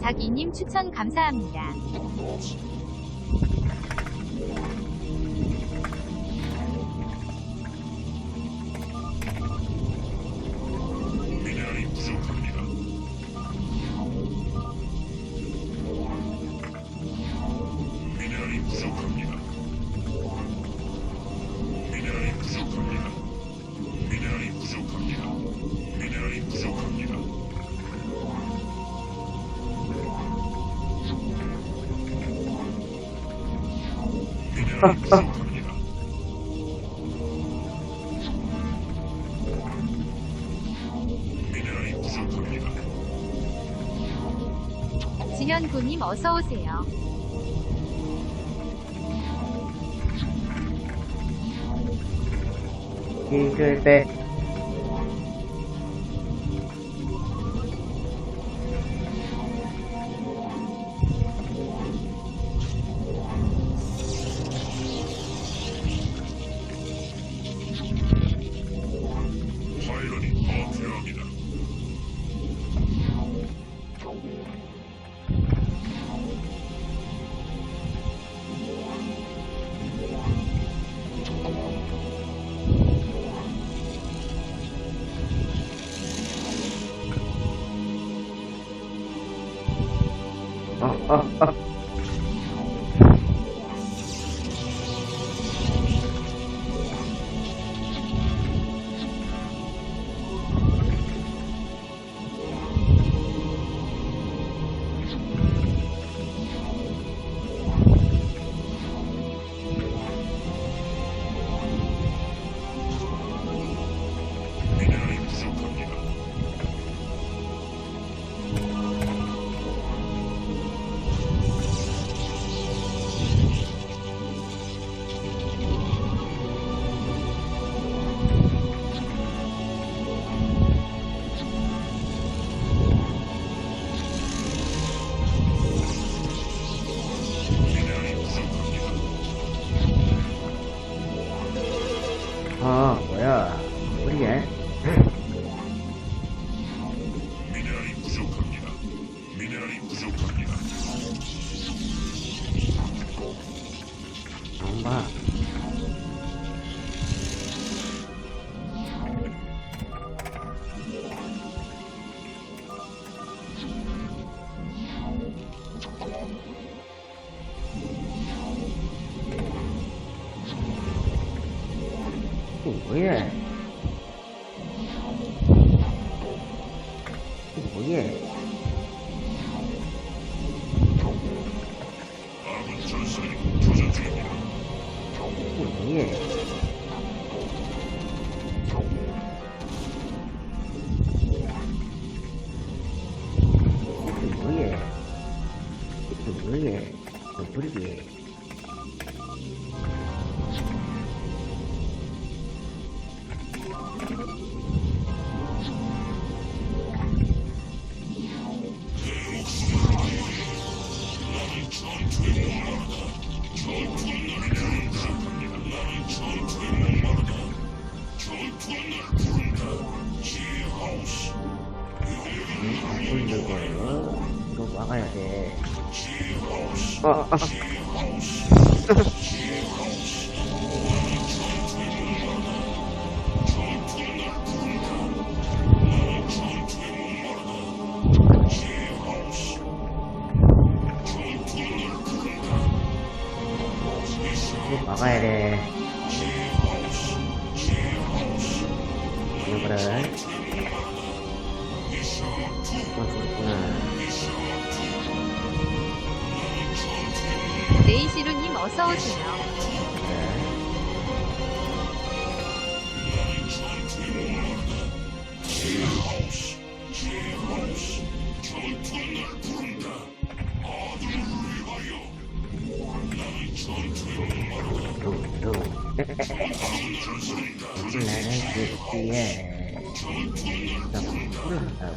자기님 추천 감사합니다. 뭐, 뭐, 뭐. 지현구님 어서 오세요. 이글백 Uh. 아 뭐야? 우리게 不活跃，不。 거예요. 이거 막아야 돼. 아, 아. 막아야 돼. 이거를 어서 오세요. 예. 네. 너무 쿨하다.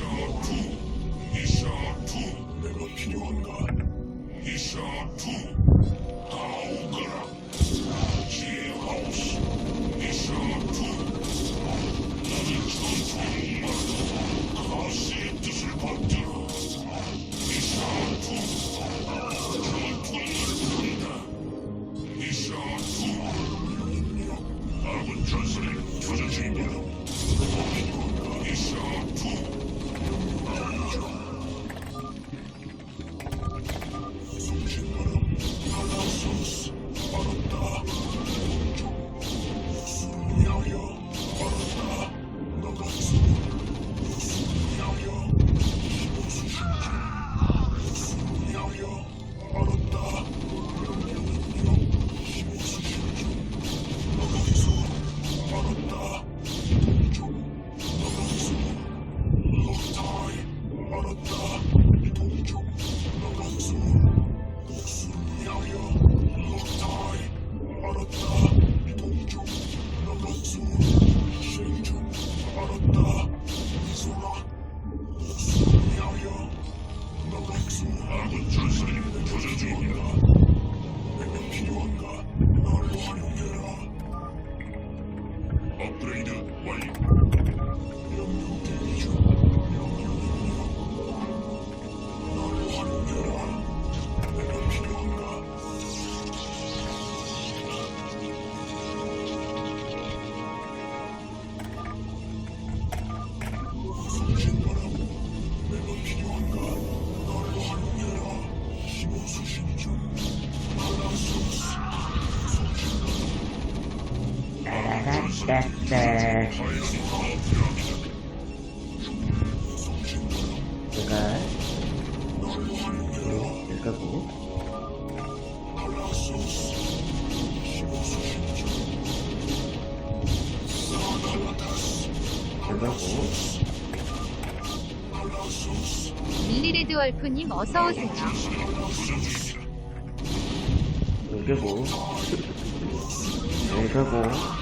아군 아군 전선이 교전 중입니다. 업그레이드 따라라따따. 제가 네, 이거고 이거고 릴리레드 월프님 어서 오세요. 이거고 이거고